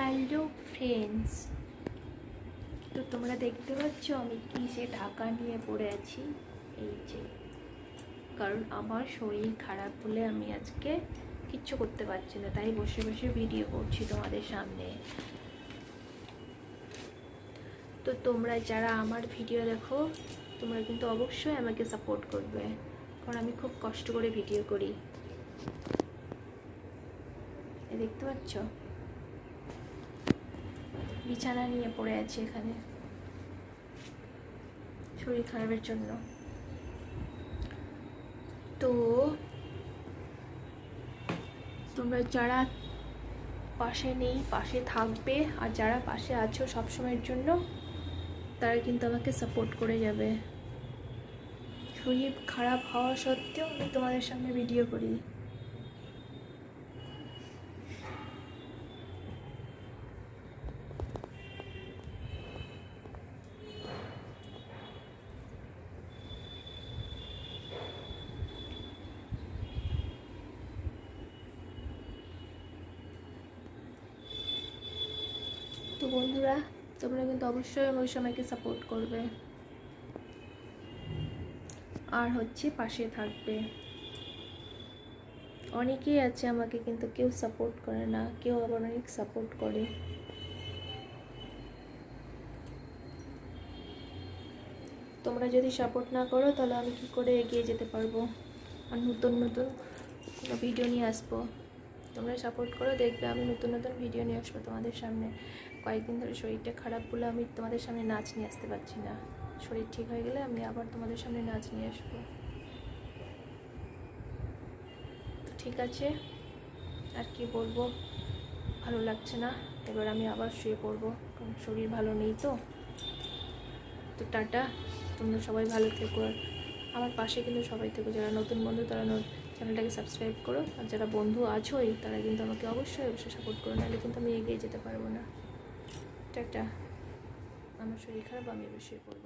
Hello friends তো তোমরা দেখতে পাচ্ছ আমি কি সে ঢাকা নিয়ে পড়ে আছি? এই যে। কারণ আমার শরীর খারাপ বলে আমি আজকে কিচ্ছু করতে পারছি না, তাই বসে বসে ভিডিও করছি তোমাদের সামনে। তো তোমরা যারা আমার ভিডিও দেখো, তোমরা কিন্তু অবশ্যই আমাকে সাপোর্ট করবে, কারণ আমি খুব কষ্ট করে ভিডিও করি। দেখতে পাচ্ছ? বিছানা নিয়ে পড়ে আছি এখানে। শরীর খারাপের জন্য। তো, তোমরা যারা পাশে নেই, পাশে থাকবে আর যারা পাশে আছো সবসময়ের জন্য, তারা কিন্তু আমাকে সাপোর্ট করে যাবে। শরীর খারাপ হওয়া সত্ত্বেও আমি তোমাদের সামনে ভিডিও করি। তো বন্ধুরা, তোমরা কিন্তু অবশ্যই ওই সময়কে সাপোর্ট করবে। আর হচ্ছে পাশে থাকবে। অনেকেই আছে আমাকে কিন্তু কেউ সাপোর্ট করে না, কেউ আবার অনেক সাপোর্ট করে। তোমরা যদি সাপোর্ট না করো, তাহলে আমি কি করে এগিয়ে যেতে পারব? আর নতুন নতুন ভিডিও নিয়ে আসব? তোমরা সাপোর্ট করো, দেখবে আমি নতুন নতুন ভিডিও নিয়ে আসব তোমাদের সামনে। কয়েকদিন ধরে শরীরটা খারাপ বলে আমি তোমাদের সামনে নাচ নিয়ে আসতে পারছি না। শরীর ঠিক হয়ে গেলে আমি আবার তোমাদের সামনে নাচ নিয়ে আসব। তো ঠিক আছে, আর কি বলব? ভালো লাগছে না, এবার আমি আবার শুয়ে পড়ব। শরীর ভালো নেই তো। তো টাটা, তোমরা সবাই ভালো থেকো। আর আমার পাশে কিন্তু সবাই থেকে। যারা নতুন বন্ধু, তারা চ্যানেলটাকে সাবস্ক্রাইব করো। আর যারা বন্ধু আছোই, তারা কিন্তু আমাকে অবশ্যই অবশ্যই সাপোর্ট করো। নাহলে কিন্তু আমি এগিয়ে যেতে পারব না। টাটা। আমার শরীর খারাপ, আমি অবশ্যই করব